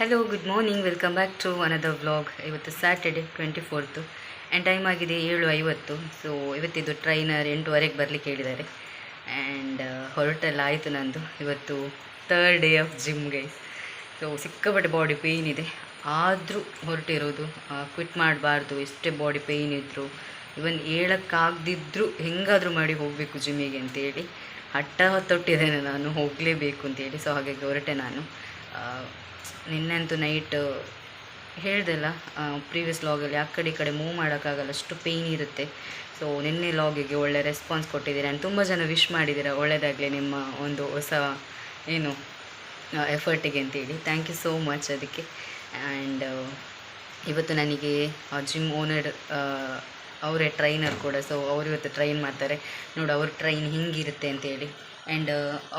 Hello good morning welcome back to another vlog ಇವತ್ತು Saturday twenty fourth and time ಆಗಿದೆ ಏಳು ಐವತ್ತು. So ಇವತ್ತಿದ್ದು trainer ಎಂಟುವರೆಗೆ ಬರಲಿಕ್ಕೆ ಹೇಳಿದ್ದಾರೆ. ಆ್ಯಂಡ್ ಹೊರಟೆಲ್ಲ ಆಯಿತು ನಂದು ಇವತ್ತು ಥರ್ಡ್ ಡೇ ಆಫ್ ಜಿಮ್ಗೆ ಸೊ ಸಿಕ್ಕಾಪಟ್ಟೆ ಬಾಡಿ ಪೇಯ್ನ್ ಇದೆ. ಆದರೂ ಹೊರಟಿರೋದು ಕ್ವಿಟ್ ಮಾಡಬಾರ್ದು. ಎಷ್ಟೇ ಬಾಡಿ ಪೇಯ್ನ್ ಇದ್ದರು ಇವನ್ ಹೇಳೋಕ್ಕಾಗದಿದ್ದರೂ ಹೆಂಗಾದರೂ ಮಾಡಿ ಹೋಗಬೇಕು ಜಿಮ್ಮಿಗೆ ಅಂತೇಳಿ. ಹಠ ತೊಟ್ಟಿದ್ದೇನೆ ನಾನು, ಹೋಗಲೇಬೇಕು ಅಂತೇಳಿ. ಸೊ ಹಾಗಾಗಿ ಹೊರಟೆ ನಾನು. ನಿನ್ನೆಂತೂ ನೈಟ್ ಹೇಳ್ದಲ್ಲ ಪ್ರೀವಿಯಸ್ ಲಾಗಲ್ಲಿ ಆ ಕಡೆ ಈ ಕಡೆ ಮೂವ್ ಮಾಡೋಕ್ಕಾಗಲ್ಲ, ಅಷ್ಟು ಪೇಯ್ನ್ ಇರುತ್ತೆ. ಸೊ ನಿನ್ನೆ ಲಾಗಿಗೆ ಒಳ್ಳೆ ರೆಸ್ಪಾನ್ಸ್ ಕೊಟ್ಟಿದ್ದೀರಿ. ಆ್ಯಂಡ್ ತುಂಬ ಜನ ವಿಶ್ ಮಾಡಿದ್ದೀರಾ ಒಳ್ಳೆಯದಾಗಲಿ ನಿಮ್ಮ ಒಂದು ಹೊಸ, ಏನು ಎಫರ್ಟಿಗೆ ಅಂತೇಳಿ. ಥ್ಯಾಂಕ್ ಯು ಸೋ ಮಚ್ ಅದಕ್ಕೆ. ಆ್ಯಂಡ್ ಇವತ್ತು ನನಗೆ ಜಿಮ್ ಓನರ್ ಅವರೇ ಟ್ರೈನರ್ ಕೂಡ. ಸೊ ಅವ್ರು ಇವತ್ತು ಟ್ರೈನ್ ಮಾಡ್ತಾರೆ. ನೋಡು, ಅವ್ರ ಟ್ರೈನ್ ಹಿಂಗಿರುತ್ತೆ ಅಂತೇಳಿ. ಆ್ಯಂಡ್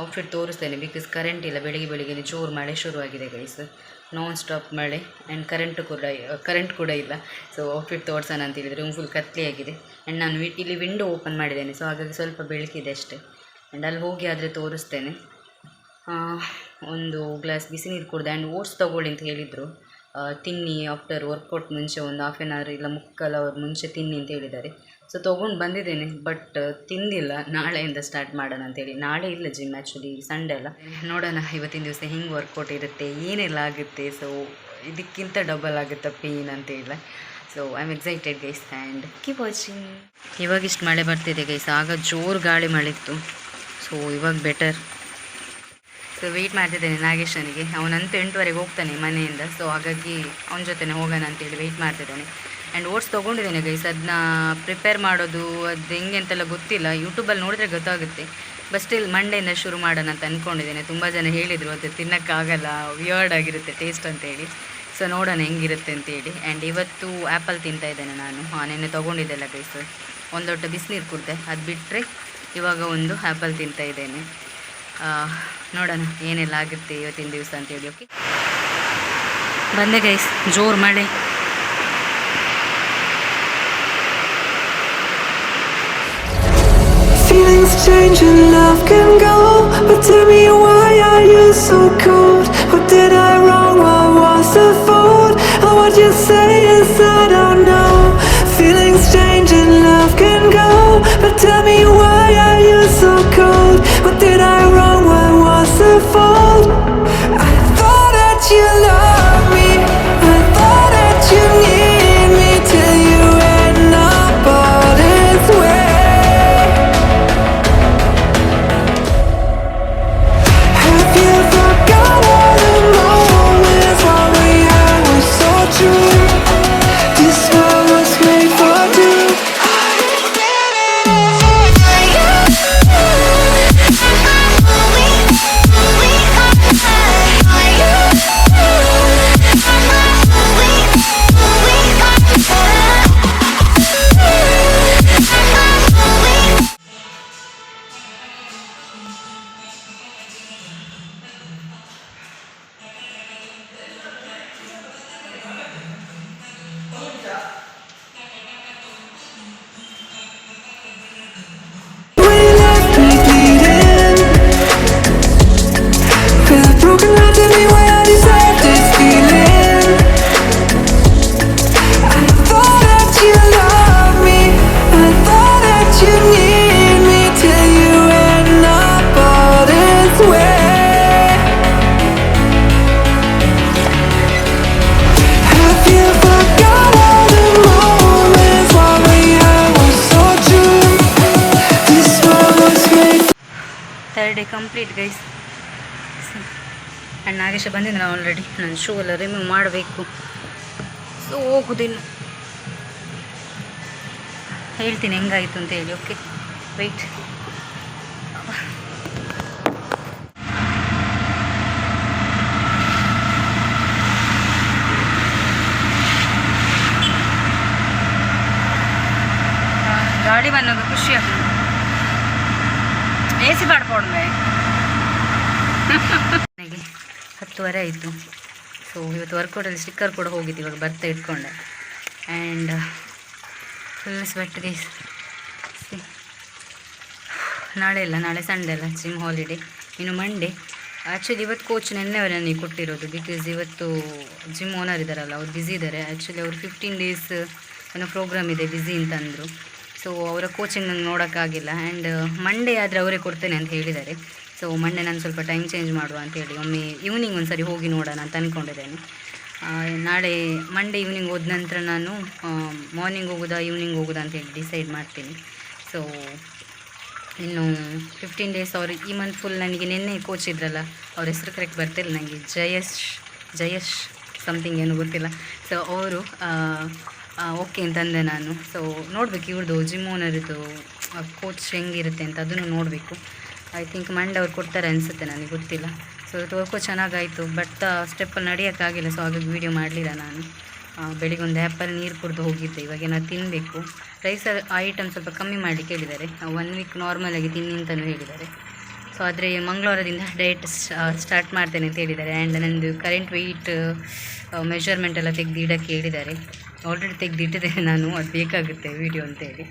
ಔಟ್ಫಿಟ್ ತೋರಿಸ್ತೇನೆ ಬಿಕಾಸ್ ಕರೆಂಟ್ ಇಲ್ಲ, ಬೆಳಿಗ್ಗೆ ಬೆಳಿಗ್ಗೆ ಜೋರು ಮಳೆ ಶುರುವಾಗಿದೆ ಗೈಸ್ ನಾನ್ ಸ್ಟಾಪ್ ಮಳೆ ಆ್ಯಂಡ್ ಕರೆಂಟು ಕೂಡ ಕರೆಂಟ್ ಕೂಡ ಇಲ್ಲ. ಸೊ ಔಟ್ಫಿಟ್ ತೋರಿಸೋಣ ಅಂತ ಹೇಳಿದರೆ ರೂಮ್ ಫುಲ್ ಕತ್ಲೆಯಾಗಿದೆ ಆ್ಯಂಡ್ ನಾನು ಇಲ್ಲಿ ವಿಂಡೋ ಓಪನ್ ಮಾಡಿದ್ದೇನೆ ಸೊ ಹಾಗಾಗಿ ಸ್ವಲ್ಪ ಬೆಳಕಿದೆ ಅಷ್ಟೇ. ಆ್ಯಂಡ್ ಅಲ್ಲಿ ಹೋಗಿ ಆದರೆ ತೋರಿಸ್ತೇನೆ. ಒಂದು ಗ್ಲಾಸ್ ಬಿಸಿ ನೀರು ಕುಡ್ದೆ ಆ್ಯಂಡ್ ಓಟ್ಸ್ ತೊಗೊಳ್ಳಿ ಅಂತ ಹೇಳಿದರು. ತಿನ್ನಿ ಆಫ್ಟರ್ ವರ್ಕೌಟ್ ಮುಂಚೆ ಒಂದು ಹಾಫ್ ಆನ್ ಅವರ್ ಇಲ್ಲ, ಮುಕ್ಕಾಲು ಅವರ್ ಮುಂಚೆ ತಿನ್ನಿ ಅಂತ ಹೇಳಿದ್ದಾರೆ. ಸೊ ತೊಗೊಂಡು ಬಂದಿದ್ದೀನಿ ಬಟ್ ತಿಂದಿಲ್ಲ. ನಾಳೆಯಿಂದ ಸ್ಟಾರ್ಟ್ ಮಾಡೋಣ ಅಂತೇಳಿ. ನಾಳೆ ಇಲ್ಲ ಜಿಮ್ ಆ್ಯಕ್ಚುಲಿ ಸಂಡೇ ಅಲ್ಲ. ನೋಡೋಣ, ಇವತ್ತಿನ ದಿವಸ ಹಿಂಗೆ ವರ್ಕೌಟ್ ಇರುತ್ತೆ, ಏನೆಲ್ಲ ಆಗುತ್ತೆ? ಸೊ ಇದಕ್ಕಿಂತ ಡಬಲ್ ಆಗುತ್ತೆ ಪೇನ್ ಅಂತ ಇಲ್ಲ so I am excited guys and keep watching ಇವಾಗ ಇಷ್ಟು ಮಳೆ ಬರ್ತಿದೆ ಗೈಸ್ ಆಗ ಜೋರು ಗಾಳಿ ಮಳೆ ಇತ್ತು ಸೊ ಇವಾಗ ಬೆಟರ್ ಸೊ ವೆಯ್ಟ್ ಮಾಡ್ತಿದ್ದೇನೆ ನಾಗೇಶನಿಗೆ. ಅವನಂತೂ ಎಂಟುವರೆಗೆ ಹೋಗ್ತಾನೆ ಮನೆಯಿಂದ. ಸೊ ಹಾಗಾಗಿ ಅವನ ಜೊತೆನೇ ಹೋಗೋಣ ಅಂತೇಳಿ ವೆಯ್ಟ್ ಮಾಡ್ತಿದ್ದೇನೆ. ಆ್ಯಂಡ್ ಓಟ್ಸ್ ತೊಗೊಂಡಿದ್ದೇನೆ ಗೈಸ್ ಅದನ್ನ ಪ್ರಿಪೇರ್ ಮಾಡೋದು, ಅದು ಹೆಂಗೆ ಅಂತೆಲ್ಲ ಗೊತ್ತಿಲ್ಲ. ಯೂಟ್ಯೂಬಲ್ಲಿ ನೋಡಿದ್ರೆ ಗೊತ್ತಾಗುತ್ತೆ. ಬಟ್ ಸ್ಟಿಲ್ ಮಂಡೆಯಿಂದ ಶುರು ಮಾಡೋಣ ಅಂತ ಅಂದ್ಕೊಂಡಿದ್ದೇನೆ ತುಂಬ ಜನ ಹೇಳಿದರು ಅದು ತಿನ್ನೋಕ್ಕಾಗಲ್ಲ ವಿಯರ್ಡ್ ಆಗಿರುತ್ತೆ ಟೇಸ್ಟ್ ಅಂತೇಳಿ ಸೊ ನೋಡೋಣ ಹೆಂಗಿರುತ್ತೆ ಅಂತೇಳಿ ಆ್ಯಂಡ್ ಇವತ್ತು ಆ್ಯಪಲ್ ತಿಂತಾ ಇದ್ದೇನೆ ನಾನು. ಹಾಂ, ನೆನ್ನೆ ತೊಗೊಂಡಿದ್ದೆಲ್ಲ ಗೈಸ್ ಒಂದು ಲೋಟ ಬಿಸಿನೀರು ಕುಡಿದೆ. ಅದು ಬಿಟ್ಟರೆ ಇವಾಗ ಒಂದು ಆ್ಯಪಲ್ ತಿಂತಾ ಇದ್ದೇನೆ. ನೋಡೋಣ ಏನೆಲ್ಲ ಆಗುತ್ತೆ ಇವತ್ತಿನ ದಿವಸ ಅಂತೇಳಿ ಓಕೆ ಬಂದೆ ಗೈಸ್ ಜೋರು ಮಳೆ. Feelings change and love can go But tell me why are you so cold? What did I wrong? What was the fault? Or what you say is I don't know third day complete guys and Nagesha ನಾನು already ನನ್ನ shoe ಎಲ್ಲ remove ಮಾಡಬೇಕು. So ಹೋಗುದಿನ್ನು. ಹೇಳ್ತೀನಿ ಹೆಂಗಾಯಿತು ಅಂತ ಹೇಳಿ okay weight ಗಾಡಿ ಬಂದಾಗ ಖುಷಿ ಎ ಸಿ ಪಾಡ್ಕೊಂಡ್ವೆ ನನಗೆ ಹತ್ತುವರೆ ಆಯಿತು. ಸೊ ಇವತ್ತು ವರ್ಕೌಟಲ್ಲಿ ಸ್ಟಿಕ್ಕರ್ ಕೂಡ ಹೋಗಿತ್ತು, ಇವಾಗ ಬರ್ತಾ ಇಟ್ಕೊಂಡೆ. ಆ್ಯಂಡ್ ಫುಲ್ ಸ್ವೆಟ್ ಗೈಸ್ ನಾಳೆ ಇಲ್ಲ ನಾಳೆ ಸಂಡೇ ಅಲ್ಲ ಜಿಮ್ ಹಾಲಿಡೇ ಇನ್ನು ಮಂಡೇ ಆ್ಯಕ್ಚುಲಿ ಇವತ್ತು ಕೋಚ್ ನೆನ್ನೆವರೆ ನನಗೆ ಕೊಟ್ಟಿರೋದು. ಬಿಕಾಸ್ ಇವತ್ತು ಜಿಮ್ ಓನರ್ ಇದ್ದಾರಲ್ಲ, ಅವ್ರು ಬ್ಯುಸಿ ಇದ್ದಾರೆ. ಆ್ಯಕ್ಚುಲಿ ಅವ್ರು ಫಿಫ್ಟೀನ್ ಡೇಸ್ ಏನೋ ಪ್ರೋಗ್ರಾಮ್ ಇದೆ ಬ್ಯುಸಿ ಅಂತ ಅಂದರು ಸೊ ಅವರ ಕೋಚಿಂಗ್ ನಂಗೆ ನೋಡೋಕ್ಕಾಗಿಲ್ಲ. ಆ್ಯಂಡ್ ಮಂಡೇ ಆದರೆ ಅವರೇ ಕೊಡ್ತೇನೆ ಅಂತ ಹೇಳಿದ್ದಾರೆ. ಸೊ ಮಂಡೇ ನಾನು ಸ್ವಲ್ಪ ಟೈಮ್ ಚೇಂಜ್ ಮಾಡುವ ಅಂತ ಹೇಳಿ, ಒಮ್ಮೆ ಈವ್ನಿಂಗ್ ಒಂದು ಸರಿ ಹೋಗಿ ನೋಡೋಣ ಅಂತ ಅಂದ್ಕೊಂಡಿದ್ದೇನೆ ನಾಳೆ ಮಂಡೇ ಈವ್ನಿಂಗ್ ಹೋದ ನಂತರ ನಾನು ಮಾರ್ನಿಂಗ್ ಹೋಗೋದಾ ಈವ್ನಿಂಗ್ ಹೋಗೋದಾ ಅಂತ ಹೇಳಿ ಡಿಸೈಡ್ ಮಾಡ್ತೀನಿ. ಸೊ ಇನ್ನು ಫಿಫ್ಟೀನ್ ಡೇಸ್ ಅವರು, ಈ ಮಂತ್ ಫುಲ್ ನನಗೆ ನಿನ್ನೆ ಕೋಚ್ ಇದ್ರಲ್ಲ, ಅವ್ರ ಹೆಸರು ಕರೆಕ್ಟ್ ಬರ್ತಿಲ್ಲ ನನಗೆ ಜಯಶ್ ಜಯಶ್ ಸಮಥಿಂಗ್ ಏನು ಗೊತ್ತಿಲ್ಲ. ಸೊ ಅವರು ಓಕೆ ಅಂತಂದೆ ನಾನು. ಸೊ ನೋಡಬೇಕು ಇವ್ರದ್ದು ಜಿಮ್ ಓನರ್ದು ಕೋಚ್ ಹೆಂಗಿರುತ್ತೆ ಅಂತ ಅದನ್ನು ನೋಡಬೇಕು. ಐ ಥಿಂಕ್ ಮಂಡ್ ಅವ್ರು ಕೊಡ್ತಾರೆ ಅನಿಸುತ್ತೆ ನನಗೆ, ಗೊತ್ತಿಲ್ಲ. ಸೊ ತೋರ್ಕೋ ಚೆನ್ನಾಗಾಯಿತು ಬಟ್ ಸ್ಟೆಪ್ಪಲ್ಲಿ ನಡೆಯೋಕ್ಕಾಗಿಲ್ಲ. ಸೊ ಹಾಗಾಗಿ ವೀಡಿಯೋ ಮಾಡಲಿಲ್ಲ ನಾನು. ಬೆಳಿಗ್ಗೆ ಒಂದು ಆ್ಯಪಲ್ ನೀರು ಕುಡಿದು ಹೋಗಿದ್ದೆ, ಇವಾಗ ಏನೋ ತಿನ್ನಬೇಕು ರೈಸ್ ಐಟಮ್ ಸ್ವಲ್ಪ ಕಮ್ಮಿ ಮಾಡಲಿಕ್ಕೆ ಹೇಳಿದ್ದಾರೆ. ಒನ್ ವೀಕ್ ನಾರ್ಮಲಾಗಿ ತಿನ್ನಿ ಅಂತಲೂ ಹೇಳಿದ್ದಾರೆ. ಸೊ ಆದರೆ ಮಂಗಳವಾರದಿಂದ ಡಯಟ್ ಸ್ಟಾರ್ಟ್ ಮಾಡ್ತೇನೆ ಅಂತ ಹೇಳಿದ್ದಾರೆ. ಆ್ಯಂಡ್ ನನ್ನದು ಕರೆಂಟ್ ವೆಯ್ಟ್ ಮೆಷರ್ಮೆಂಟ್ ಎಲ್ಲ ತೆಗೆದು ಇಡೋಕ್ಕೆ ಹೇಳಿದ್ದಾರೆ. ಆಲ್ರೆಡಿ ತೆಗೆದಿಟ್ಟಿದ್ದೇನೆ ನಾನು, ಅದು ಬೇಕಾಗುತ್ತೆ ವೀಡಿಯೋ ಅಂತೇಳಿ.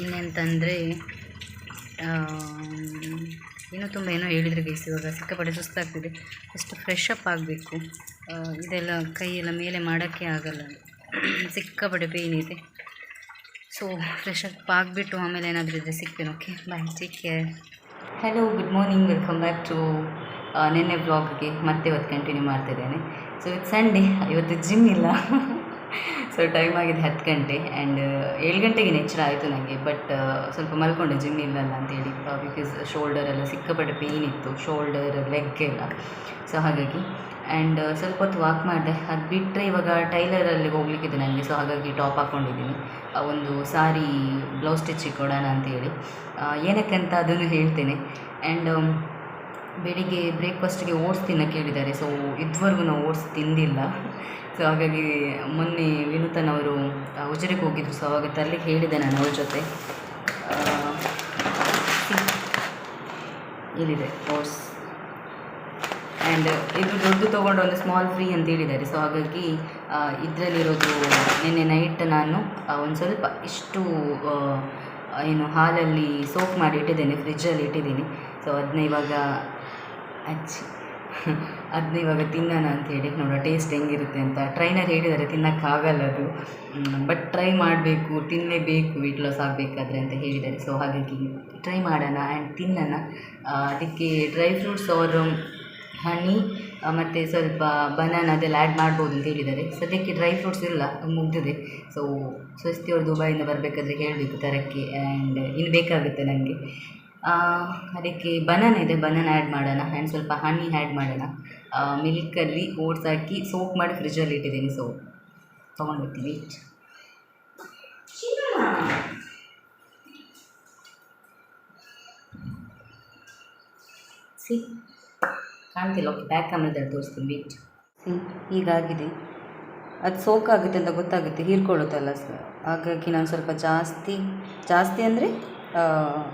ಇನ್ನೆಂತಂದರೆ ಇನ್ನೂ ತುಂಬ ಏನೋ ಹೇಳಿದರೆ ಗೈಸ್ ಇವಾಗ ಸಿಕ್ಕಾಪಟ್ಟೆ ಸುಸ್ತಾಗ್ತಿದೆ ಅಷ್ಟು ಫ್ರೆಶ್ ಅಪ್ ಆಗಬೇಕು. ಇದೆಲ್ಲ ಕೈಯೆಲ್ಲ ಮೇಲೆ ಮಾಡೋಕ್ಕೆ ಆಗಲ್ಲ. ಸಿಕ್ಕಾಪಟ್ಟೆ ಪೇಯ್ನ್ ಇದೆ. ಸೊ ಫ್ರೆಶ್ ಅಪ್ ಆಗಿಬಿಟ್ಟು ಆಮೇಲೆ ಏನಾದರೂ ಇದ್ದರೆ ಸಿಗ್ತೇನೆ okay bye take care hello good morning welcome back to ನಿನ್ನೆ ಬ್ಲಾಗ್ಗೆ ಮತ್ತೆ ಇವತ್ತು ಕಂಟಿನ್ಯೂ ಮಾಡ್ತಿದ್ದೇನೆ. ಸೊ ಇವತ್ತು ಸಂಡೇ, ಇವತ್ತು ಜಿಮ್ ಇಲ್ಲ. ಸೊ ಟೈಮ್ ಆಗಿದೆ ಹತ್ತು ಗಂಟೆ ಆ್ಯಂಡ್ ಏಳು ಗಂಟೆಗೆ ನೆಚ್ಚರ ಆಯಿತು ನನಗೆ ಬಟ್ ಸ್ವಲ್ಪ ಮಲ್ಕೊಂಡೆ ಜಿಮ್ ಇಲ್ಲಲ್ಲ ಅಂತೇಳಿ ಬಿಕಾಸ್ ಶೋಲ್ಡರ್ ಎಲ್ಲ ಸಿಕ್ಕಾಪಟ್ಟೆ ಪೇಯ್ನ್ ಇತ್ತು ಶೋಲ್ಡರ್ ಲೆಗ್ ಎಲ್ಲ. ಸೊ ಹಾಗಾಗಿ ಆ್ಯಂಡ್ ಸ್ವಲ್ಪ ಹೊತ್ತು ವಾಕ್ ಮಾಡಿದೆ. ಅದು ಬಿಟ್ಟರೆ ಇವಾಗ ಟೈಲರಲ್ಲಿ ಹೋಗ್ಲಿಕ್ಕಿದೆ ನನಗೆ ಸೊ ಹಾಗಾಗಿ ಟಾಪ್ ಹಾಕ್ಕೊಂಡಿದ್ದೀನಿ. ಒಂದು ಸಾರಿ ಬ್ಲೌಸ್ ಸ್ಟಿಚ್ ಕೊಡೋಣ ಅಂತೇಳಿ ಏನಕ್ಕೆ ಅಂತ ಅದನ್ನು ಹೇಳ್ತೇನೆ. ಆ್ಯಂಡ್ ಬೆಳಿಗ್ಗೆ ಬ್ರೇಕ್ಫಾಸ್ಟಿಗೆ ಓಟ್ಸ್ ತಿನ್ನೋಕ್ಕೆ ಹೇಳಿದ್ದಾರೆ. ಸೊ ಇದುವರೆಗೂ ನಾವು ಓಟ್ಸ್ ತಿಂದಿಲ್ಲ. ಸೊ ಹಾಗಾಗಿ ಮೊನ್ನೆ ವಿನೂತನ್ ಅವರು ಉಜಿರೆಗೆ ಹೋಗಿದ್ರು. ಸೊ ಅವಾಗ ತರಲಿಕ್ಕೆ ಹೇಳಿದೆ ನಾನು ಅವ್ರ ಜೊತೆ. ಇಲ್ಲಿದೆ ಓಟ್ಸ್. ಆ್ಯಂಡ್ ಇದು ದೊಡ್ಡದು ತೊಗೊಂಡು ಒಂದು ಸ್ಮಾಲ್ ಫ್ರೀ ಅಂತ ಹೇಳಿದ್ದಾರೆ. ಸೊ ಹಾಗಾಗಿ ಇದರಲ್ಲಿರೋದು ನಿನ್ನೆ ನೈಟ್ ನಾನು ಒಂದು ಸ್ವಲ್ಪ ಇಷ್ಟು ಏನು ಹಾಲಲ್ಲಿ ಸೋಪ್ ಮಾಡಿ ಇಟ್ಟಿದ್ದೇನೆ ಫ್ರಿಜ್ಜಲ್ಲಿ ಇಟ್ಟಿದ್ದೀನಿ. ಸೊ ಅದನ್ನ ಇವಾಗ ಅಚ್ಚಿ ಅದನ್ನ ಇವಾಗ ತಿನ್ನೋಣ ಅಂಥೇಳಿ ನೋಡೋ ಟೇಸ್ಟ್ ಹೆಂಗಿರುತ್ತೆ ಅಂತ. ಟ್ರೈನರ್ ಹೇಳಿದ್ದಾರೆ ತಿನ್ನೋಕ್ಕಾಗಲ್ಲ ಅದು. ಬಟ್ ಟ್ರೈ ಮಾಡಬೇಕು ತಿನ್ನಲೇಬೇಕು ವೆಯ್ಟ್ ಲಾಸ್ ಆಗಬೇಕಾದ್ರೆ ಅಂತ ಹೇಳಿದ್ದಾರೆ ಸೊ ಹಾಗಾಗಿ ಟ್ರೈ ಮಾಡೋಣ ಆ್ಯಂಡ್ ತಿನ್ನೋಣ. ಅದಕ್ಕೆ ಡ್ರೈ ಫ್ರೂಟ್ಸ್ ಅವರು ಹನಿ ಮತ್ತು ಸ್ವಲ್ಪ ಬನಾನ ಅದೆಲ್ಲ ಆ್ಯಡ್ ಮಾಡ್ಬೋದು ಅಂತ ಹೇಳಿದ್ದಾರೆ ಸದ್ಯಕ್ಕೆ ಡ್ರೈ ಫ್ರೂಟ್ಸ್ ಇಲ್ಲ, ಮುಗ್ದಿದೆ. ಸೊ ಸ್ವಸ್ತಿಯವರು ದುಬೈಯಿಂದ ಬರಬೇಕಾದ್ರೆ ಹೇಳಬೇಕು, ತರಕ್ಕೆ. ಆ್ಯಂಡ್ ಇನ್ನು ಬೇಕಾಗುತ್ತೆ ನನಗೆ ಅದಕ್ಕೆ ಬನಾನ ಇದೆ, ಬನಾನ ಆ್ಯಡ್ ಮಾಡೋಣ ಆ್ಯಂಡ್ ಸ್ವಲ್ಪ ಹನಿ ಆ್ಯಡ್ ಮಾಡೋಣ. ಮಿಲ್ಕಲ್ಲಿ ಓಟ್ಸ್ ಹಾಕಿ ಸೋಪ್ ಮಾಡಿ ಫ್ರಿಜ್ಜಲ್ಲಿ ಇಟ್ಟಿದ್ದೀನಿ ಸೋಪ್ ತೊಗೊಂಡ್ಬರ್ತೀನಿ ಸಿ ಕಾಣ್ತಿಲ್ಲ ಓಕೆ ಬ್ಯಾಕ್ ಕ್ಯಾಮ್ರದಲ್ಲಿ ತೋರಿಸ್ತೀನಿ ವೀಟ್ ಸಿ ಹೀಗಾಗಿದೆ ಅದು ಸೋಕಾಗುತ್ತೆ ಅಂತ ಗೊತ್ತಾಗುತ್ತೆ, ಹೀರ್ಕೊಳ್ಳುತ್ತಲ್ಲ ಸರ್ ಹಾಗಾಗಿ ನಾನು ಸ್ವಲ್ಪ ಜಾಸ್ತಿ ಜಾಸ್ತಿ ಅಂದರೆ?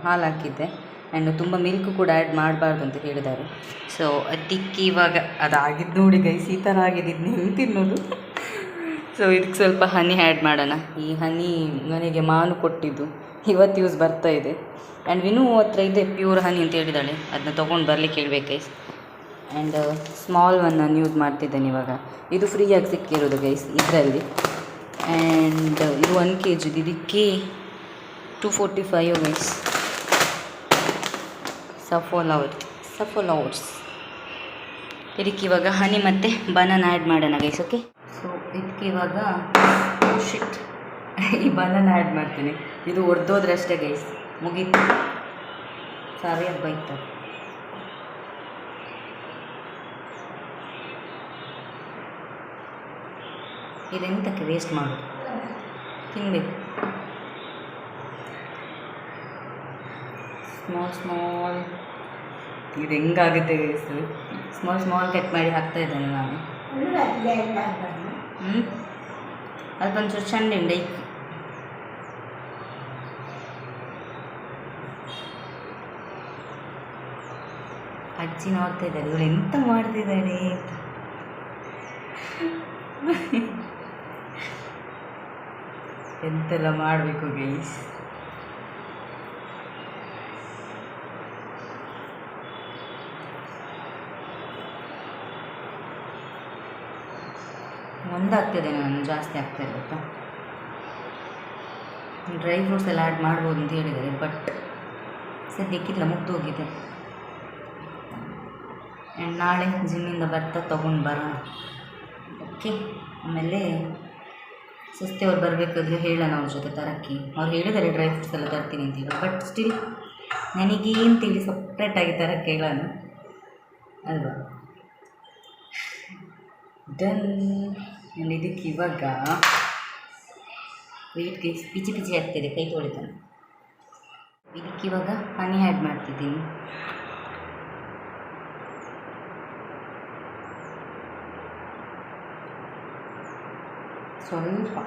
ಹಾಲು ಹಾಕಿದ್ದೆ. ಆ್ಯಂಡ್ ತುಂಬ ಮಿಲ್ಕ್ ಕೂಡ ಆ್ಯಡ್ ಮಾಡಬಾರ್ದು ಅಂತ ಹೇಳಿದ್ದಾರೆ. ಸೊ ಅದಕ್ಕೆ ಇವಾಗ ಅದಾಗಿದ್ದು ನೋಡಿ ಗೈಸ್ ಈ ಥರ ಆಗಿದೆ. ನೀವು ತಿನ್ನೋದು? ಸೊ ಇದಕ್ಕೆ ಸ್ವಲ್ಪ ಹನಿ ಆ್ಯಡ್ ಮಾಡೋಣ. ಈ ಹನಿ ನನಗೆ ಮಾನು ಕೊಟ್ಟಿದ್ದು. ಇವತ್ತು ಯೂಸ್ ಬರ್ತಾ ಇದೆ. ಆ್ಯಂಡ್ ವಿನು ಹತ್ರ ಇದೆ ಪ್ಯೂರ್ ಹನಿ ಅಂತ ಹೇಳಿದ್ದಾಳೆ ಅದನ್ನ ತೊಗೊಂಡು ಬರಲಿಕ್ಕೆ ಹೇಳ್ಬೇಕು ಗೈಸ್ ಆ್ಯಂಡ್ ಸ್ಮಾಲ್ ಒನ್ ನಾನು ಯೂಸ್ ಮಾಡ್ತಿದ್ದೇನೆ ಇವಾಗ. ಇದು ಫ್ರೀಯಾಗಿ ಸಿಕ್ಕಿರೋದು ಗೈಸ್ ಇದರಲ್ಲಿ. ಆ್ಯಂಡ್ ಇದು ಒನ್ ಕೆ ಜಿದು ಇದಕ್ಕೆ two forty five guys Saffola oats Saffola oats ಇದಕ್ಕೆ ಇವಾಗ ಹನಿ ಮತ್ತು ಬನಾನ ಆ್ಯಡ್ ಮಾಡೋಣ ಗೈಸ್ ಓಕೆ ಸೊ ಇದಕ್ಕೆ ಇವಾಗ ಶಿಟ್ ಈ ಬನಾನ ಆ್ಯಡ್ ಮಾಡ್ತೀನಿ. ಇದು ಒಡೆದೋದ್ರೆ ಅಷ್ಟೇ ಗೈಸ್ ಮುಗೀತು. ಸರಿಯಾಗಿ ಬೈತಾರೆ ಇದೆಂತಕ್ಕೆ ವೇಸ್ಟ್ ಮಾಡೋದು? ತಿನ್ನಬೇಕು ಸ್ಮಾಲ್ ಸ್ಮಾಲ್ ಇದು ಹೆಂಗಾಗುತ್ತೆ ಸ್ಮಾಲ್ ಸ್ಮಾಲ್ ಕಟ್ ಮಾಡಿ ಹಾಕ್ತಾ ಇದ್ದೇನೆ ನಾನು. ಹ್ಞೂ ಒಂಚೂರು ಚೆಂದ ಉಂಡೆ ಅಜ್ಜಿ ನೋಡ್ತಾ ಇದ್ದಾರೆ. ಇವಳು ಎಂತ ಮಾಡ್ತಿದ್ದಾಳೆ ಎಂತೆಲ್ಲ ಮಾಡಬೇಕು ಗೈಸ್ ಒಂದಾಗ್ತದೆ, ನಾನು ಜಾಸ್ತಿ ಆಗ್ತಾ ಇಲ್ಲ ಡ್ರೈ ಫ್ರೂಟ್ಸ್ ಎಲ್ಲ ಆ್ಯಡ್ ಮಾಡ್ಬೋದು ಅಂತ ಹೇಳಿದ್ದಾರೆ ಬಟ್ ಸದ್ಯಕ್ಕಿಲ್ಲ ಮುಗ್ದು ಹೋಗಿದೆ. ಆ್ಯಂಡ್ ನಾಳೆ ಜಿಮ್ಮಿಂದ ಬರ್ತಾ ತೊಗೊಂಡು ಬರೋಣ. ಓಕೆ ಆಮೇಲೆ ಸಸ್ತೆಯವ್ರು ಬರಬೇಕಾದ್ರೆ ಹೇಳೋಣ ಅವ್ರ ಜೊತೆ ತರಕ್ಕೆ. ಅವ್ರು ಹೇಳಿದ್ದಾರೆ ಡ್ರೈ ಫ್ರೂಟ್ಸ್ ಎಲ್ಲ ತರ್ತೀನಿ ಅಂತ ಹೇಳಿ ಬಟ್ ಸ್ಟಿಲ್ ನನಗೇಂತೇಳಿ ಸಪ್ರೇಟಾಗಿ ತರಕ್ಕೆ ಹೇಳೋಣ. ಅಲ್ವಾ? ಡನ್ ಆ್ಯಂಡ್ ಇದಕ್ಕೆ ಇವಾಗ ವೆಯ್ಟ್ಗೆ ಪಿಚಿ ಪಿಚಿ ಆಗ್ತಿದೆ, ಕೈ ತೊಳಿತಾನೆ. ಇದಕ್ಕೆ ಇವಾಗ ಹನಿ ಆ್ಯಡ್ ಮಾಡ್ತಿದ್ದೀನಿ. ಸ್ವಲ್ಪ.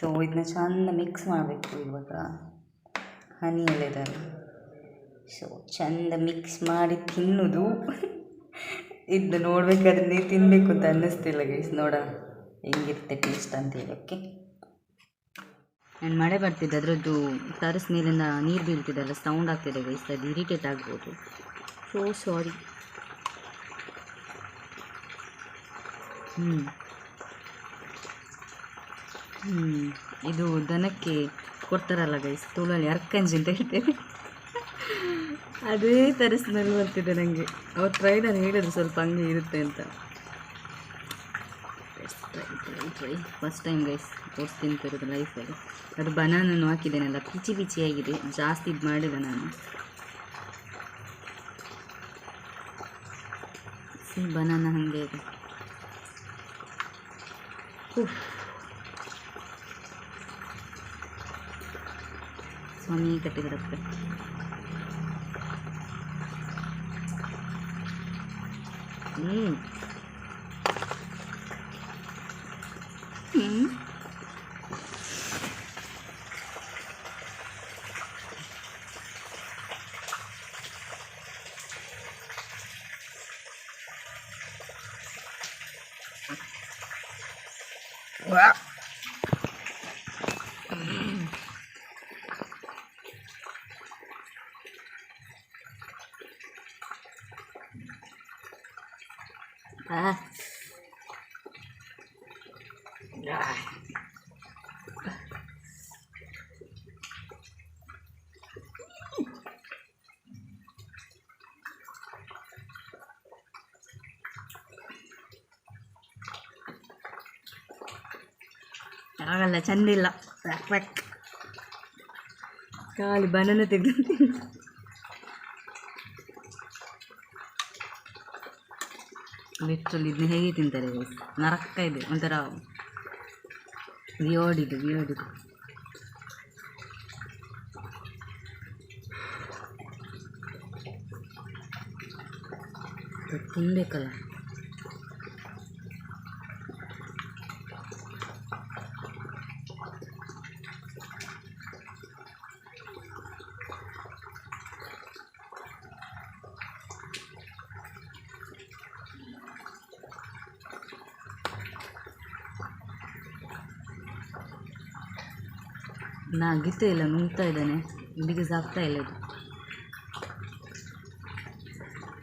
ಸೊ ಇದನ್ನ ಚೆಂದ ಮಿಕ್ಸ್ ಮಾಡಬೇಕು ಇವಾಗ. ಹನಿ ಎಲ್ಲ ಇದೆಲ್ಲ ಸೊ ಚೆಂದ ಮಿಕ್ಸ್ ಮಾಡಿ ತಿನ್ನೋದು. ಇದನ್ನ ನೋಡಬೇಕಾದ್ರೆ ನೀವು ತಿನ್ನಬೇಕು ಅಂತ ಅನ್ನಿಸ್ತಿಲ್ಲ ಗೈಸ್ ನೋಡ ಹೆಂಗಿರುತ್ತೆ ಟೇಸ್ಟ್ ಅಂತ ಹೇಳೋಕ್ಕೆ. ನಾನು ಮಳೆ ಬರ್ತಿದೆ, ಅದರದ್ದು ಟರಸ್ ನೀರಿಂದ ನೀರು ಬೀಳ್ತಿದ್ದಲ್ಲ ಸೌಂಡ್ ಆಗ್ತಿದೆ ಗೈಸ್ ಅದು ಇರಿಟೇಟ್ ಆಗ್ಬೋದು. ಸೊ ಸಾರಿ ಹ್ಞೂ ಹ್ಞೂ ಇದು ದನಕ್ಕೆ ಕೊಡ್ತಾರಲ್ಲ ಗೈಸ್ ತೋಳಲ್ಲಿ ಅರ್ಕಂಜಿ ಅಂತ ಹೇಳ್ತೇವೆ. ಅದೇ ಥರ ಸ್ಮೆಲ್ ಬರ್ತಿದೆ ನನಗೆ ಅವ್ರು ಟ್ರೈನರ್ ಹೇಳಿದ್ರು ಸ್ವಲ್ಪ ಹಂಗೆ ಇರುತ್ತೆ ಅಂತ. Try try try first time guys oats ತಿಂತಿರೋದು ಲೈಫಲ್ಲಿ ಅದು ಬನಾನನ್ನು ಹಾಕಿದ್ದೇನಲ್ಲ, ಪಿಚಿ ಪಿಚಿಯಾಗಿದೆ ಜಾಸ್ತಿ ಇದು ಮಾಡಿಲ್ಲ ನಾನು. ಸಿ ಬನಾನ ಹಾಗೆ ಇದೆ. ಸ್ವಾಮಿ ಕಟ್ಟಿಬಿಡುತ್ತೆ ಹ್ಞೂ ಹ್ಞೂ ಆ ಆಗಲ್ಲ ಚಂದಿಲ್ಲ ವ್ಯಾಕ್ ವ್ಯಾಕ್ ಖಾಲಿ ಬನಾನ ತೆಗೆದು ಲಿಟ್ರಲ್ಲಿ ಇದನ್ನ ಹೇಗೆ ತಿಂತಾರೆ ಗೈಸ್ ನರಕ ಇದೆ ಒಂಥರ ವಿಯೋಡಿದು ವಿಯೋಡಿದು ಅದು ನಾ ಅಗಿತೇ ಇಲ್ಲ ನುಂಗ್ತಾ ಇದ್ದಾನೆ. ಇಲ್ಲಿಗೆ ಸಾಕ್ತಾ ಇಲ್ಲ ಇದು.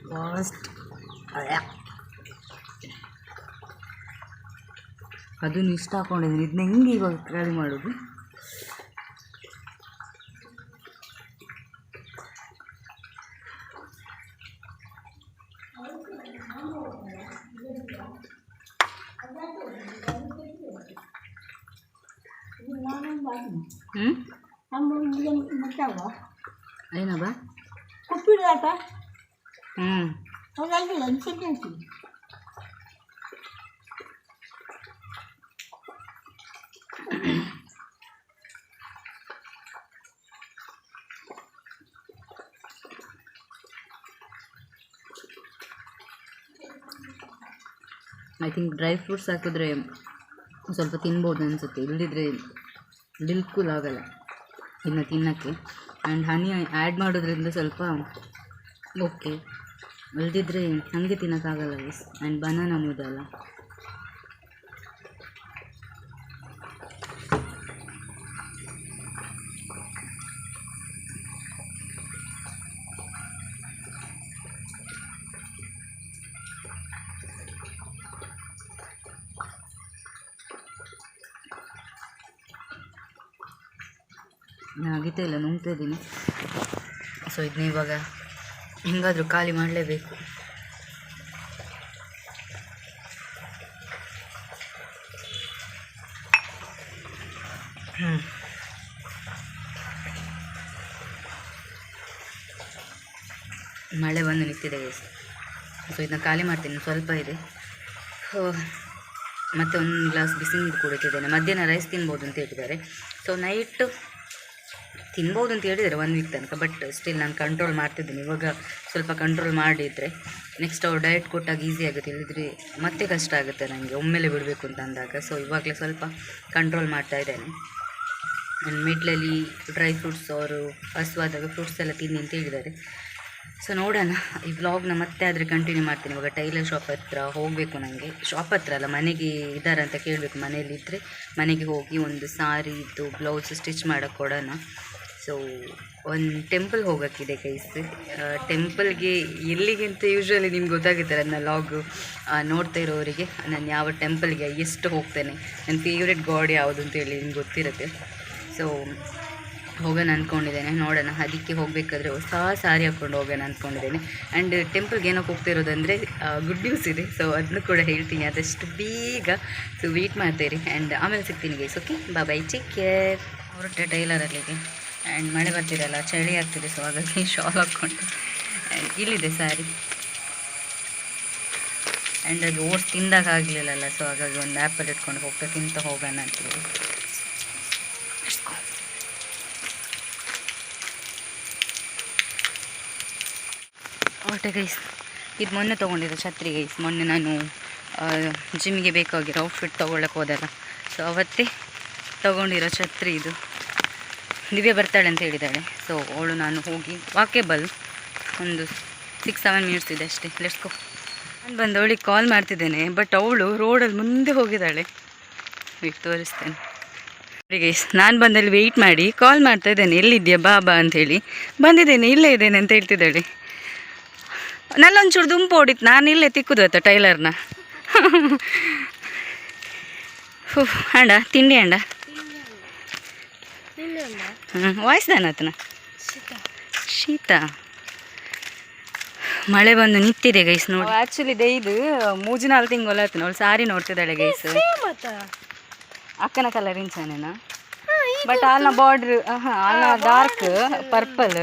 ಫಾಸ್ಟ್ ಅದನ್ನು ಇಷ್ಟ ಹಾಕೊಂಡಿದ್ದೀನಿ. ಇದನ್ನ ಹೆಂಗೆ ಇವಾಗ ಖಾಲಿ ಮಾಡೋದು ಹ್ಞೂ ಏನಬ್ಬ ಕುಪ್ಪಿಡಾಟ ಹ್ಞೂ ಅದಾಗಿ ಅನ್ಸಿದ್ದು ಐ ಥಿಂಕ್ ಡ್ರೈ ಫ್ರೂಟ್ಸ್ ಹಾಕಿದ್ರೆ ಸ್ವಲ್ಪ ತಿನ್ಬೋದು ಅನಿಸುತ್ತೆ. ಇಲ್ಲದಿದ್ರೆ ಬಿಲ್ಕುಲ್ ಆಗಲ್ಲ. ಇನ್ನು ತಿನ್ನೋಕ್ಕೆ. ಆ್ಯಂಡ್ ಹನಿ ಆ್ಯಡ್ ಮಾಡೋದ್ರಿಂದ ಸ್ವಲ್ಪ ಓಕೆ ಇಲ್ದಿದ್ರೆ ಹಾಗೆ ತಿನ್ನೋಕ್ಕಾಗಲ್ಲ ಆ್ಯಂಡ್ ಬನಾನ ಇದಲ್ಲ ಆಗಿತ್ತೇ ಇಲ್ಲ ನುಂಗ್ತಾ ಇದ್ದೀನಿ. ಸೊ ಇದನ್ನ ಇವಾಗ ಹೆಂಗಾದರೂ ಖಾಲಿ ಮಾಡಲೇಬೇಕು. ಮಳೆ ಬಂದು ನಿಂತಿದೆ ಗೈಸ್ ಸೊ ಇದನ್ನ ಖಾಲಿ ಮಾಡ್ತೀನಿ, ಸ್ವಲ್ಪ ಇದೆ. ಮತ್ತೆ ಒಂದು ಗ್ಲಾಸ್ ಬಿಸಿ ನೀರು ಕುಡಿತಿದ್ದೇನೆ. ಮಧ್ಯಾಹ್ನ ರೈಸ್ ತಿನ್ಬೋದು ಅಂತ ಹೇಳ್ತಿದ್ದಾರೆ. ಸೊ ನೈಟ್ ತಿನ್ಬೋದು ಅಂತ ಹೇಳಿದರೆ ಒನ್ ವೀಕ್ ತನಕ ಬಟ್ ಸ್ಟಿಲ್ ನಾನು ಕಂಟ್ರೋಲ್ ಮಾಡ್ತಿದ್ದೀನಿ. ಇವಾಗ ಸ್ವಲ್ಪ ಕಂಟ್ರೋಲ್ ಮಾಡಿದರೆ ನೆಕ್ಸ್ಟ್ ಅವ್ರು ಡಯಟ್ ಕೊಟ್ಟಾಗ ಈಸಿ ಆಗುತ್ತೆ. ಇಲ್ಲದ್ರೆ ಮತ್ತೆ ಕಷ್ಟ ಆಗುತ್ತೆ ನನಗೆ ಒಮ್ಮೆಲೆ ಬಿಡಬೇಕು ಅಂತ ಅಂದಾಗ. ಸೊ ಇವಾಗಲೇ ಸ್ವಲ್ಪ ಕಂಟ್ರೋಲ್ ಮಾಡ್ತಾ ಇದ್ದೇನೆ. ನನ್ನ ಮಿಡ್ಲಲ್ಲಿ ಡ್ರೈ ಫ್ರೂಟ್ಸ್ ಅವರು ಹಸುವಾದಾಗ ಫ್ರೂಟ್ಸ್ ಎಲ್ಲ ತಿನ್ನಿ ಅಂತ ಹೇಳಿದ್ದಾರೆ. ಸೊ ನೋಡೋಣ. ಈ ವ್ಲಾಗ್ನ ಮತ್ತೆ ಆದರೆ ಕಂಟಿನ್ಯೂ ಮಾಡ್ತೀನಿ. ಇವಾಗ ಟೈಲರ್ ಶಾಪ್ ಹತ್ರ ಹೋಗಬೇಕು ನನಗೆ ಶಾಪ್ ಹತ್ರ ಅಲ್ಲ, ಮನೆಗೆ ಇದ್ದಾರೆ ಅಂತ ಕೇಳಬೇಕು. ಮನೆಯಲ್ಲಿ ಇದ್ದರೆ ಮನೆಗೆ ಹೋಗಿ ಒಂದು ಸಾರಿ ಇದ್ದು ಬ್ಲೌಸ್ ಸ್ಟಿಚ್ ಮಾಡೋಕ್ಕೆ ಕೊಡೋಣ. ಸೊ ಒಂದು ಟೆಂಪಲ್ ಹೋಗೋಕ್ಕಿದೆ ಕೈಸ್ ಟೆಂಪಲ್ಗೆ ಎಲ್ಲಿಗಿಂತ ಯೂಶ್ವಲಿ ನಿಮ್ಗೆ ಗೊತ್ತಾಗುತ್ತೆ ನನ್ನ ಲಾಗು ನೋಡ್ತಾ ಇರೋರಿಗೆ. ನಾನು ಯಾವ ಟೆಂಪಲ್ಗೆ ಎಷ್ಟು ಹೋಗ್ತೇನೆ, ನನ್ನ ಫೇವ್ರೆಟ್ ಗಾಡ್ ಯಾವುದು ಅಂತೇಳಿ ನಿಮ್ಗೆ ಗೊತ್ತಿರುತ್ತೆ. ಸೊ ಹೋಗೋಣ ಅಂದ್ಕೊಂಡಿದ್ದೇನೆ ನೋಡೋಣ. ಅದಕ್ಕೆ ಹೋಗಬೇಕಾದ್ರೆ ಹೊಸ ಸಾರಿ ಹಾಕ್ಕೊಂಡು ಹೋಗೋಣ ಅಂದ್ಕೊಂಡಿದ್ದೇನೆ ಆ್ಯಂಡ್ ಟೆಂಪಲ್ಗೆ ಏನಕ್ಕೆ ಹೋಗ್ತಿರೋದಂದರೆ ಗುಡ್ ನ್ಯೂಸ್ ಇದೆ. ಸೊ ಅದನ್ನು ಕೂಡ ಹೇಳ್ತೀನಿ. ಆದಷ್ಟು ಬೇಗ ಸೊ ವೆಯ್ಟ್ ಮಾಡ್ತೀರಿ ಆ್ಯಂಡ್ ಆಮೇಲೆ ಸಿಗ್ತೀನಿ ಗೈಸ್ ಓಕೆ ಬಾ ಬೈ ಟೇಕ್ ಕೇರ್ ಹೊರಟೆ ಟೈಲರಲ್ಲಿಗೆ ಆ್ಯಂಡ್ ಮಳೆ ಬರ್ತಿರಲ್ಲ ಚಳಿ ಆಗ್ತಿದೆ ಸೊ ಹಾಗಾಗಿ ಶಾಲ್ ಹಾಕ್ಕೊಂಡು ಆ್ಯಂಡ್ ಇಲ್ಲಿದೆ ಸ್ಯಾರಿ ಆ್ಯಂಡ್ ಅದು ಓಟ್ಸ್ ತಿಂದಾಗ ಆಗಲಿಲ್ಲಲ್ಲ ಸೊ ಹಾಗಾಗಿ ಒಂದು ಆ್ಯಪಲ್ ಇಟ್ಕೊಂಡು ಹೋಗ್ತಾ ತಿಂತ ಹೋಗೋಣ ಅಂತೇಳಿ ಓಟೆ ಗೈಸ್ ಇದು ಮೊನ್ನೆ ತೊಗೊಂಡಿದ್ದೆ ಛತ್ರಿ ಗೈಸ್ ಮೊನ್ನೆ ನಾನು ಜಿಮ್ಗೆ ಬೇಕಾಗಿರೋ ಔಟ್ಫಿಟ್ ತೊಗೊಳಕ್ಕೆ ಹೋದಲ್ಲ ಸೊ ಅವತ್ತೇ ತೊಗೊಂಡಿರೋ ಛತ್ರಿ ಇದು. ದಿವ್ಯ ಬರ್ತಾಳೆ ಅಂತ ಹೇಳಿದ್ದಾಳೆ. ಸೊ ಅವಳು ನಾನು ಹೋಗಿ ವಾಕೇಬಲ್ ಒಂದು ಸಿಕ್ಸ್ ಸೆವೆನ್ ಮಿನಿಟ್ಸ್ ಇದೆ ಅಷ್ಟೇ. ಲೆಟ್ಸ್ಕೋ ನಾನು ಬಂದು ಅವಳಿಗೆ ಕಾಲ್ ಮಾಡ್ತಿದ್ದೇನೆ ಬಟ್ ಅವಳು ರೋಡಲ್ಲಿ ಮುಂದೆ ಹೋಗಿದ್ದಾಳೆ. ವೇಟ್ ತೋರಿಸ್ತೇನೆ. ಗೈಸ್ ನಾನು ಬಂದಲ್ಲಿ ವೆಯ್ಟ್ ಮಾಡಿ ಕಾಲ್ ಮಾಡ್ತಾ ಇದ್ದೇನೆ, ಎಲ್ಲಿದ್ಯಾ ಬಾ ಬಾ ಅಂಥೇಳಿ ಬಂದಿದ್ದೇನೆ, ಇಲ್ಲೇ ಇದ್ದೇನೆ ಅಂತ ಹೇಳ್ತಿದ್ದಾಳೆ. ನಲ್ಲೊಂಚೂರು ದುಂಪು ಓಡಿತ್ತು ನಾನು ಇಲ್ಲೇ ತಿಕ್ಕುದು ಆಯ್ತಾ ಟೈಲರ್ನ. ಹೂ ಅಂಡ ತಿಂಡಿ ಅಂಡ ಹ್ಞೂ ವಾಯ್ಸ್ ಆತನ? ಶೀತ. ಮಳೆ ಬಂದು ನಿಂತಿದೆ ಗೈಸ್ ನೋಡಿ. ಆ್ಯಕ್ಚುಲಿ ಇದೆ ಇದು ಮೂಜು ನಾಲ್ಕು ತಿಂಗಳು ಆತನ ಅವಳು ಸಾರಿ ನೋಡ್ತಿದ್ದಾಳೆ ಗೈಸ್ ಅಕ್ಕನ ಕಲರ್ ಇಂಚಾನೇನಾ ಬಟ್ ಆಲ್ನ ಬಾರ್ಡ್ರ್ ಹಾಂ ಆಲ್ನ ಡಾರ್ಕ್ ಪರ್ಪಲ್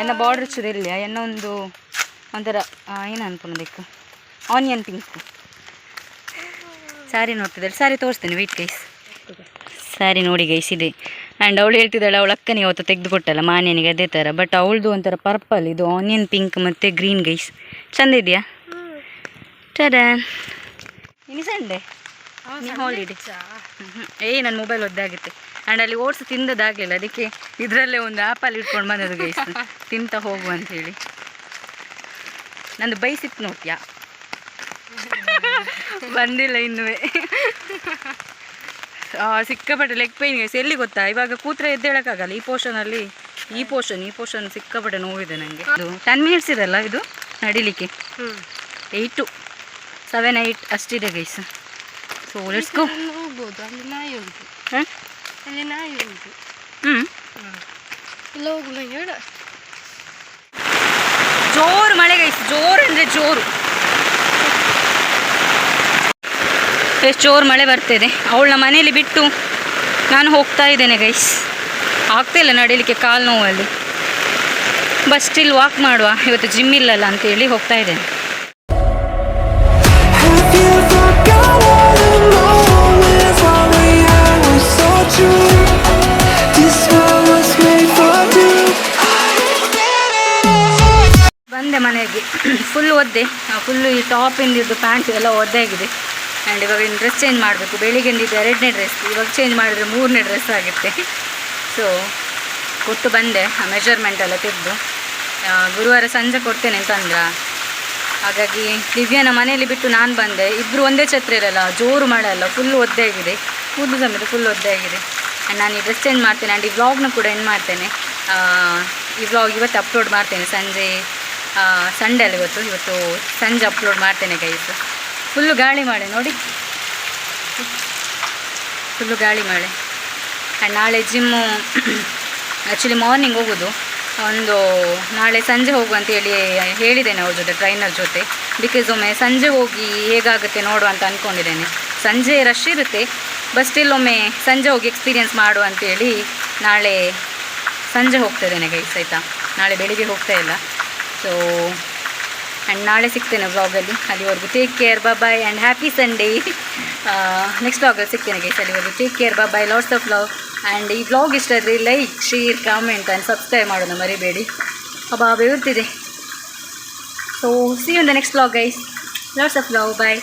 ಎನ್ನ ಬಾರ್ಡ್ರ್ ಚೂರಿಲ್ಲ ಎನ್ನ ಒಂದು ಒಂಥರ ಏನು ಅನ್ಕೊಂಡದಕ್ಕೆ ಆನಿಯನ್ ಪಿಂಕ್ ಸಾರಿ ನೋಡ್ತಿದ್ದಾಳೆ ಸಾರಿ ತೋರಿಸ್ತೇನೆ ವೆಯ್ಟ್ ಗೈಸ್ ಸ್ಯಾರಿ ನೋಡಿ ಗೈಸ್ ಇದೆ ಆ್ಯಂಡ್ ಅವಳು ಹೇಳ್ತಿದ್ದಾಳೆ ಅವಳು ಅಕ್ಕನಿಗೆ ಅವತ್ತು ತೆಗೆದುಕೊಟ್ಟಲ್ಲ ಮಾನ್ಯನಿಗೆ ಅದೇ ಥರ ಬಟ್ ಅವಳದು ಒಂಥರ ಪರ್ಪಲ್ ಇದು ಆನಿಯನ್ ಪಿಂಕ್ ಮತ್ತು ಗ್ರೀನ್ ಗೈಸ್ ಚೆಂದ ಇದೆಯಾ? ಟಡನ್ ಇನ್ನು ಸಂಡೆ? ಹಾಲಿಡೇ ಏಯ್ ನನ್ನ ಮೊಬೈಲ್ ಒದ್ದಾಗುತ್ತೆ ಆ್ಯಂಡ್ ಅಲ್ಲಿ ಓಟ್ಸ್ ತಿಂದದಾಗಲಿಲ್ಲ ಅದಕ್ಕೆ ಇದರಲ್ಲೇ ಒಂದು ಆ್ಯಪಲ್ಲಿ ಇಟ್ಕೊಂಡು ಬಂದದ್ದು ಗೈಸ್ ತಿಂತ ಹೋಗು ಅಂತೇಳಿ ನಂದು ಬೈಸಿತ್ತು ನೋಟ್ಯಾ ಬಂದಿಲ್ಲ ಇನ್ನುವೆ. ಸಿಕ್ಕಾಪಟ್ಟೆ ಲೆಗ್ ಪೈನ್ ಗೈಸ್ ಎಲ್ಲಿ ಗೊತ್ತಾ? ಇವಾಗ ಕೂತ್ರೆ ಎದ್ದೇಳಕ್ಕಾಗಲ್ಲ ಈ ಪೋರ್ಷನಲ್ಲಿ ಈ ಪೋರ್ಷನ್ ಈ ಪೋರ್ಷನ್ ಸಿಕ್ಕಾಪಟ್ಟೆ ನೋವಿದೆ ನನಗೆ ಇದು ಟೆನ್ ಮಿನಿಟ್ಸ್ ಇದೆಲ್ಲ ಇದು ನಡಿಲಿಕ್ಕೆ. ಏಯ್ಟು ಸೆವೆನ್ ಏಯ್ಟ್ ಅಷ್ಟಿದೆ ಗೈಸ್ ಸೊ ಲೆಟ್ಸ್ ಗೋ ಹೋಗ್ಬೋದು ಅಲ್ಲಿ ನಾಯಿ ಉಂಟು. ಹಾಂ? ಅಲ್ಲಿ ನಾಯಿ ಉಂಟು. ಹ್ಞೂ ಇಲ್ಲ ಹೋಗು ನಂಗೆ ಹೇಳ ಜೋರು ಮಳೆ ಗೈಸ್ ಜೋರು ಅಂದರೆ ಜೋರು. ಎಷ್ಟು ಜೋರು ಮಳೆ ಬರ್ತಿದೆ. ಅವಳನ್ನ ಮನೇಲಿ ಬಿಟ್ಟು ನಾನು ಹೋಗ್ತಾ ಇದ್ದೇನೆ ಗೈಸ್ ಆಗ್ತಿಲ್ಲ ನಡೀಲಿಕ್ಕೆ ಕಾಲು ನೋವಲ್ಲಿ. ಬಸ್ ಸ್ಟಿಲ್ ವಾಕ್ ಮಾಡುವ. ಇವತ್ತು ಜಿಮ್ ಇಲ್ಲಲ್ಲ ಅಂತೇಳಿ ಹೋಗ್ತಾ ಇದ್ದೇನೆ. ಬಂದೆ ಮನೆಗೆ. ಫುಲ್ ಒದ್ದೆ. ಫುಲ್ಲು ಈ ಟಾಪಿಂದಿದ್ದು ಪ್ಯಾಂಟ್ ಎಲ್ಲ ಒದ್ದಾಗಿದೆ ಆ್ಯಂಡ್ ಇವಾಗ ಇನ್ನು ಡ್ರೆಸ್ ಚೇಂಜ್ ಮಾಡಬೇಕು. ಬೆಳಿಗ್ಗೆಂದಿದ್ದು ಎರಡನೇ ಡ್ರೆಸ್ ಇವಾಗ ಚೇಂಜ್ ಮಾಡಿದ್ರೆ ಮೂರನೇ ಡ್ರೆಸ್ ಆಗುತ್ತೆ. ಸೊ ಕೊಟ್ಟು ಬಂದೆ. ಆ ಮೆಜರ್ಮೆಂಟ್ ಎಲ್ಲ ತೆಗೆದು. ಗುರುವಾರ ಸಂಜೆ ಕೊಡ್ತೇನೆ ಅಂತ ಅಂದ್ರ. ಹಾಗಾಗಿ ದಿವ್ಯನ ಮನೆಯಲ್ಲಿ ಬಿಟ್ಟು ನಾನು ಬಂದೆ. ಇಬ್ಬರು ಒಂದೇ ಛತ್ರ ಇರಲ್ಲ, ಜೋರು ಮಳೆ ಅಲ್ಲ ಫುಲ್ ಒದ್ದೆ ಆಗಿದೆ. ಕೂದಲು ಸಮೇತ ಫುಲ್ ಒದ್ದೆ ಆಗಿದೆ. ಆ್ಯಂಡ್ ನಾನು ಈ ಡ್ರೆಸ್ ಚೇಂಜ್ ಮಾಡ್ತೇನೆ. ಆ್ಯಂಡ್ ಈ ವ್ಲಾಗ್ನ ಕೂಡ ಎಂಡ್ ಮಾಡ್ತೇನೆ. ಈ ವ್ಲಾಗ್ ಇವತ್ತು ಅಪ್ಲೋಡ್ ಮಾಡ್ತೇನೆ ಸಂಜೆ ಸಂಡೇ ಅಲ್ಲ ಇವತ್ತು. ಇವತ್ತು ಸಂಜೆ ಅಪ್ಲೋಡ್ ಮಾಡ್ತೇನೆ ಗೈಸ್ ಫುಲ್ಲು ಗಾಳಿ ಮಳೆ, ನೋಡಿ. ಫುಲ್ಲು ಗಾಳಿ ಮಳೆ. ಆ್ಯಂಡ್ ನಾಳೆ ಜಿಮ್ಮು ಆ್ಯಕ್ಚುಲಿ ಮಾರ್ನಿಂಗ್ ಹೋಗೋದು. ಒಂದು ನಾಳೆ ಸಂಜೆ ಹೋಗು ಅಂತೇಳಿ ಹೇಳಿದ್ದೇನೆ ಅವ್ರ ಜೊತೆ ಟ್ರೈನರ್ ಜೊತೆ. ಬಿಕಾಸ್ ಒಮ್ಮೆ ಸಂಜೆ ಹೋಗಿ ಹೇಗಾಗುತ್ತೆ ನೋಡು ಅಂತ ಅಂದ್ಕೊಂಡಿದ್ದೇನೆ ಸಂಜೆ ರಶ್ ಇರುತ್ತೆ ಬಟ್ ಸ್ಟಿಲ್ ಒಮ್ಮೆ ಸಂಜೆ ಹೋಗಿ ಎಕ್ಸ್ಪೀರಿಯೆನ್ಸ್ ಮಾಡು ಅಂತೇಳಿ ನಾಳೆ ಸಂಜೆ ಹೋಗ್ತಾ ಇದ್ದೇನೆ ಗೈಸ್ ಆಯಿತಾ? ನಾಳೆ ಬೆಳಿಗ್ಗೆ ಹೋಗ್ತಾ ಇಲ್ಲ. ಸೊ ಆ್ಯಂಡ್ ನಾಳೆ ಸಿಗ್ತೇನೆ ವ್ಲಾಗಲ್ಲಿ ಅಲ್ಲಿವರೆಗೂ take care bye and happy Sunday next ವ್ಲಾಗಲ್ಲಿ ಸಿಗ್ತೇನೆ ಗೈಸ್ ಅಲ್ಲಿವರೆಗೂ take care bye lots of love and ಈ ಬ್ಲಾಗ್ ಇಷ್ಟ ಆದರೆ like share comment and subscribe ಮಾಡೋದು ಮರಿಬೇಡಿ. ಅಬ್ಬಾ, ಬೆವರ್ತಿದೆ. So see you the next blog guys lots of love bye